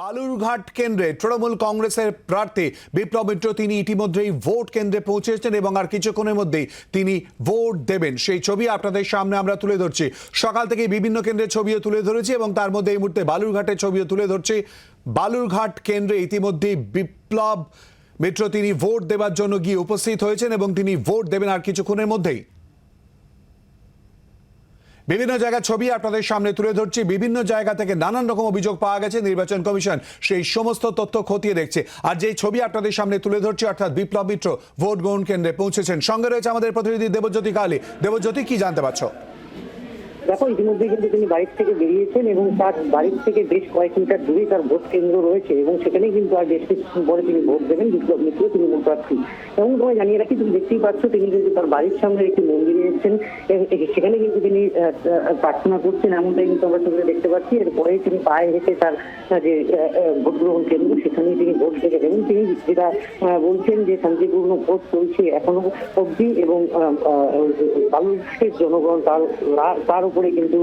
বালুরঘাট কেন্দ্রে তৃণমূল কংগ্রেসের প্রার্থী বিপ্লব মিত্র, তিনি ইতিমধ্যেই ভোট কেন্দ্রে পৌঁছেছেন এবং আর কিছুক্ষণের মধ্যেই তিনি ভোট দেবেন। সেই ছবি আপনাদের সামনে আমরা তুলে ধরছি। সকাল থেকে বিভিন্ন কেন্দ্রে ছবিও তুলে ধরেছি এবং তার মধ্যে এই মুহূর্তে বালুরঘাটের ছবিও তুলে ধরছি। বালুরঘাট কেন্দ্রে ইতিমধ্যেই বিপ্লব মিত্র, তিনি ভোট দেওয়ার জন্য গিয়ে উপস্থিত হয়েছেন এবং তিনি ভোট দেবেন আর কিছুক্ষণের মধ্যেই। বিভিন্ন জায়গার ছবি আপনাদের সামনে তুলে ধরছি। বিভিন্ন জায়গা থেকে নানান রকম অভিযোগ পাওয়া গেছে। নির্বাচন কমিশন সেই সমস্ত তথ্য খতিয়ে দেখছে। আর যেই ছবি আপনাদের সামনে তুলে ধরছি, অর্থাৎ বিপ্লব মিত্র ভোট গ্রহণ কেন্দ্রে পৌঁছেছেন। সঙ্গে রয়েছে আমাদের প্রতিনিধি দেবজ্যোতি কালী দেবজ্যোতি, কি জানতে পারছ? দেখো, ইতিমধ্যে কিন্তু তিনি বাড়ির থেকে বেরিয়েছেন এবং তার বাড়ির থেকে বেশ কয়েক মিটার দূরে তার ভোট কেন্দ্র রয়েছে এবং সেখানে কিন্তু আর বেশ কিছুক্ষণ পরে তিনি ভোট দেবেন বিপ্লব মিত্র, তৃণমূল প্রার্থী। এবং তোমায় জানিয়ে রাখি, তুমি দেখতেই পাচ্ছ, তিনি কিন্তু তার বাড়ির সামনে একটি মন্দিরে এসেছেন। সেখানে কিন্তু তিনি প্রার্থনা করছেন, এমনটাই কিন্তু আমরা ছবিতে দেখতে পাচ্ছি। এরপরে তিনি পায়ে হেঁটে তার যে ভোট গ্রহণ কেন্দ্র, সেখানেই তিনি ভোট দেবেন এবং তিনি যেটা বলছেন যে শান্তিপূর্ণ ভোট চলছে এখনও অবধি এবং বালুরঘাটের জনগণ তার তার উপরে কিন্তু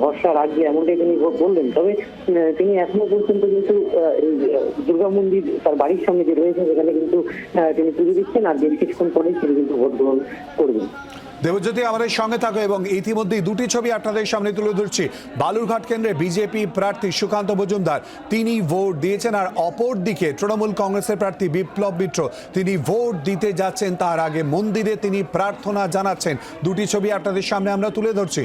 ভরসা রাখবে এমনটাই তিনি বললেন। তবে তিনি এখনও পর্যন্ত কিন্তু দুর্গা মন্দির তার বাড়ির সামনে যে রয়েছে, সেখানে কিন্তু তিনি পুজো দিচ্ছেন আর বেশ কিছুক্ষণ পরেই তিনি কিন্তু ভোট গ্রহণ করবেন। দেবজ্যোতি আমাদের সঙ্গে থাকো এবং ইতিমধ্যেই দুটি ছবি আপনাদের সামনে তুলে ধরছি। বালুরঘাট কেন্দ্রে বিজেপি প্রার্থী সুকান্ত মজুমদার, তিনি ভোট দিয়েছেন আর অপর দিকে তৃণমূল কংগ্রেসের প্রার্থী বিপ্লব মিত্র, তিনি ভোট দিতে যাচ্ছেন তার আগে মন্দিরে তিনি প্রার্থনা জানাচ্ছেন। দুটি ছবি আপনাদের সামনে আমরা তুলে ধরছি।